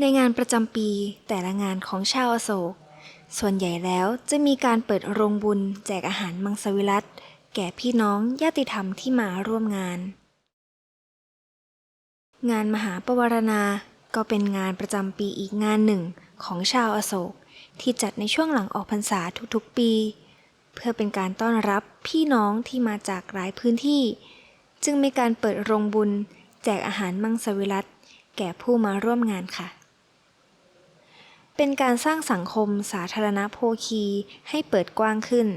ในงานประจำปีแต่ละงานของชาวอโศก ส่วนใหญ่แล้วจะมีการเปิดโรงบุญแจกอาหารมังสวิรัตแก่พี่น้องญาติธรรมที่มาร่วมงาน งานมหาปวารณา ก็เป็นงานประจำปีอีกงานหนึ่งของชาวอโศก ที่จัดในช่วงหลังออกพรรษาทุกๆปี เพื่อเป็นการต้อนรับพี่น้องที่มาจากหลายพื้นที่ จึงมีการเปิดโรงบุญ แจกอาหารมังสวิรัตแก่ผู้มาร่วมงานค่ะ เป็นการสร้างสังคมสาธารณโภคีให้เปิดกว้างขึ้น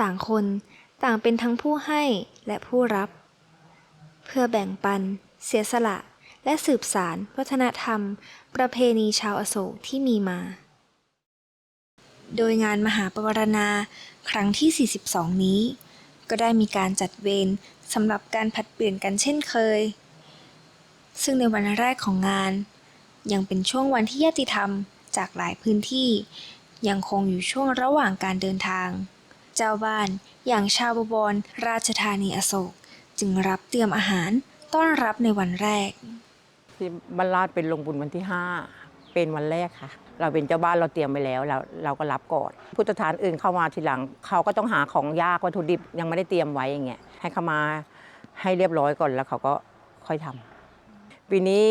ต่างคนต่างเป็นทั้งผู้ให้และผู้รับ เพื่อแบ่งปัน เสียสละ และสืบสารวัฒนธรรม ประเพณีชาวอโศกที่มีมา โดยงานมหาปวารณาครั้งที่ 42 นี้ ก็ได้มีการจัดเวรสำหรับการผัดเปลี่ยนกันเช่นเคย ซึ่งในวันแรกของงาน ยังเป็นช่วงวันที่ญาติธรรมจากหลายพื้นที่ ยังคงอยู่ช่วงระหว่างการเดินทาง เจ้าบ้านอย่างชาวบวรราชธานีอโศก จึงรับเตรียมอาหารต้อนรับในวันแรก ที่บ้านลาดเป็นลงบุญวันที่ 5 เป็นวันแรกค่ะ เราเป็นเจ้าบ้านเราเตรียมไปแล้วเราเราก็รับก่อนพุทธทานอื่นเข้ามาทีหลัง เขาก็ต้องหาของยากวัตถุดิบยังไม่ได้เตรียมไว้อย่างเงี้ยให้เขามาให้เรียบร้อยก่อนแล้วเขาก็ค่อยทำปีนี้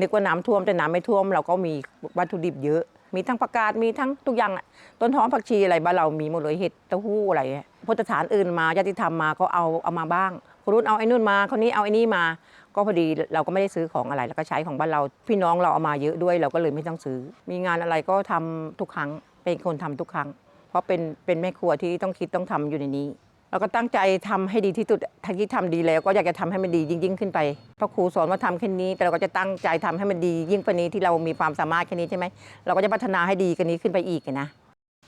นึกว่าน้ำท่วมแต่น้ำไม่ท่วม เราก็มีวัตถุดิบเยอะ มีทั้งผักกาดมีทั้งทุกอย่างอะต้นหอมผักชีอะไรบ้านเรามีหมดเลยเห็ดเต้าหู้อะไรเงี้ยพุทธฐานอื่นมาญาติธรรมมาก็เอาเอามาบ้างคนรุ่นเอาไอ้นู่นมาคนนี้เอาไอ้นี่มา ก็พอดีเราก็ไม่ได้ซื้อของอะไรแล้วก็ใช้ของบ้านเรา พี่น้องเราเอามาเยอะด้วยเราก็เลยไม่ต้องซื้อ มีงานอะไรก็ทำทุกครั้งเป็นคนทำทุกครั้ง เพราะเป็นเป็นแม่ครัวที่ต้องคิดต้องทำอยู่ในนี้ เราก็ตั้งใจทำให้ดีที่สุดถ้าคิดทำดีแล้วก็อยากจะทำให้มันดียิ่งยิ่งขึ้นไปเพราะครูสอนว่าทำแค่นี้ แต่เราก็จะตั้งใจทำให้มันดียิ่งกว่านี้ที่เรามีความสามารถแค่นี้ใช่ไหมเราก็จะพัฒนาให้ดีกว่านี้ขึ้นไปอีกนะ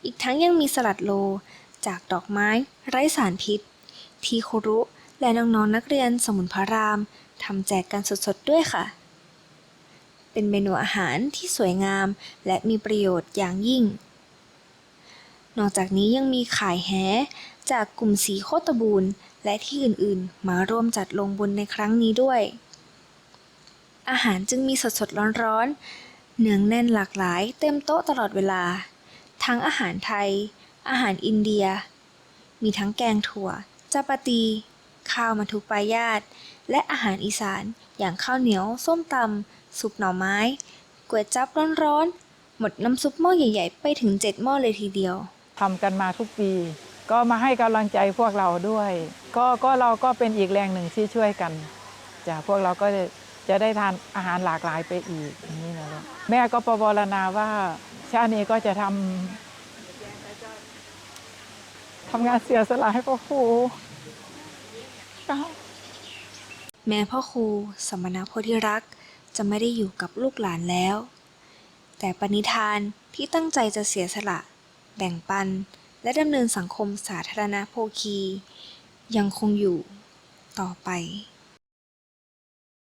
อีกทั้งยังมีสลัดโล จากดอกไม้ ไร้สารพิษ ที่ครูรุ และน้องๆนักเรียนสมุนพระรามทำแจกกันสดๆด้วยค่ะ เป็นเมนูอาหารที่สวยงาม และมีประโยชน์อย่างยิ่ง นอกจากนี้ยังมีขายแหจากกลุ่มสีโคตบูรณ์และที่อื่นๆ มาร่วมจัดลงบุญในครั้งนี้ด้วย อาหารจึงมีสดๆ ร้อนๆ เนืองแน่นหลากหลายเต็มโต๊ะตลอดเวลา ทั้งอาหารไทย อาหารอินเดีย มีทั้งแกงถั่วจาปาตี ข้าวมันทุปายาต และอาหารอีสานอย่างข้าวเหนียว ส้มตำซุปหน่อไม้ก๋วยจั๊บร้อนๆ หมดน้ำซุปหม้อใหญ่ๆ ไปถึงเจ็ดหม้อเลยทีเดียว ทำกันมาทุกปี ก็มาให้กำลังใจพวกเราด้วย ก็ก็เราก็เป็นอีกแรงหนึ่งที่ช่วยกันจ้ะพวกเราก็จะได้ทานอาหารหลากหลายไปอีกอย่างนี้นะลูกแม่ก็ประวรณาว่าชาตินี้ก็จะทำทำงานเสียสละให้พ่อครูแม้พ่อครูสมณโพธิรักษ์จะไม่ได้อยู่กับลูกหลานแล้ว แต่ปณิธานที่ตั้งใจจะเสียสละ แบ่งปัน และดำเนินสังคมสาธารณโภคี ยังคงอยู่ต่อไป